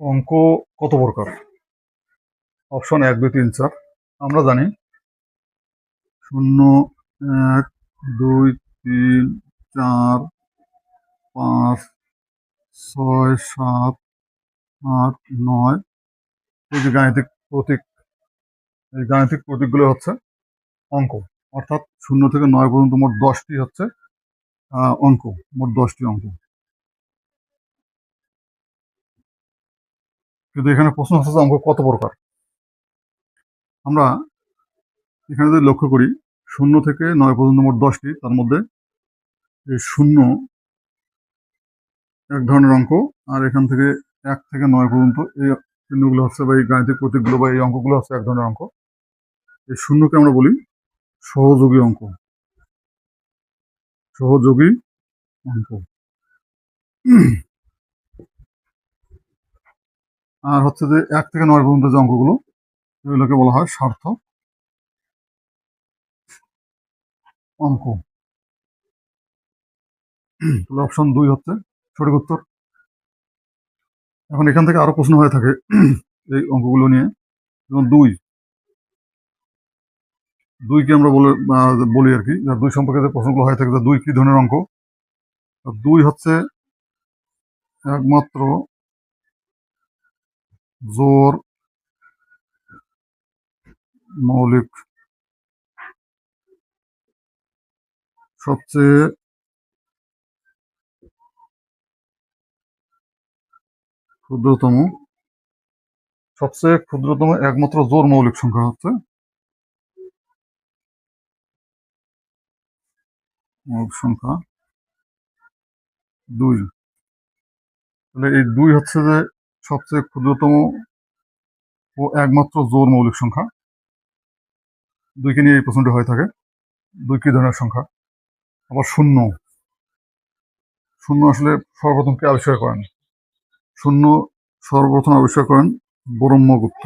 অঙ্ক কত প্রকার অপশন এক, দুই, তিন, চার। আমরা জানি শূন্য, এক, দুই, তিন, চার, পাঁচ, ছয়, সাত, আট, নয়। এই যে গাণিতিক প্রতীক, এই গাণিতিক প্রতীকগুলো হচ্ছে অঙ্ক। অর্থাৎ শূন্য থেকে নয় পর্যন্ত মোট দশটি হচ্ছে অঙ্ক, মোট দশটি অঙ্ক। কিন্তু এখানে প্রশ্ন হচ্ছে যে অঙ্ক কত প্রকার? আমরা এখানে যদি লক্ষ্য করি, শূন্য থেকে নয় পর্যন্ত মোট দশটি, তার মধ্যে শূন্য এক ধরনের অঙ্ক, আর এখান থেকে এক থেকে নয় পর্যন্ত এই চিহ্নগুলো হচ্ছে বা এই গাণিতিক প্রতীকগুলো বা এই অঙ্কগুলো হচ্ছে এক ধরনের অঙ্ক। এই শূন্যকে আমরা বলি সহযোগী অঙ্ক। সহযোগী অঙ্ক। আর হচ্ছে যে এক থেকে নয় পর্যন্ত যে অঙ্কগুলো, এগুলোকে বলা হয় সার্থক অঙ্ক। তাহলে অপশন দুই হচ্ছে সঠিক উত্তর। এখন এখান থেকে আরও প্রশ্ন হয়ে থাকে এই অঙ্কগুলো নিয়ে। যেমন দুই। দুইকে আমরা বলে বলি আর কি দুই সম্পর্কে যে প্রশ্নগুলো হয়ে থাকে দুই কি ধরনের অঙ্ক? দুই হচ্ছে একমাত্র জোর মৌলিক সবচেয়ে ক্ষুদ্রতম সবচেয়ে ক্ষুদ্রতম একমাত্র জোর মৌলিক সংখ্যা হচ্ছে মৌলিক সংখ্যা দুই। তাহলে এই দুই হচ্ছে যে সবচেয়ে ক্ষুদ্রতম ও একমাত্র জোর মৌলিক সংখ্যা। দুইকে নিয়ে এই প্রশ্নটি হয়ে থাকে। দুই কি ধরনের সংখ্যা। আবার শূন্য। শূন্য আসলে সর্বপ্রথম কে আবিষ্কার করেন? শূন্য সর্বপ্রথম আবিষ্কার করেন ব্রহ্মগুপ্ত।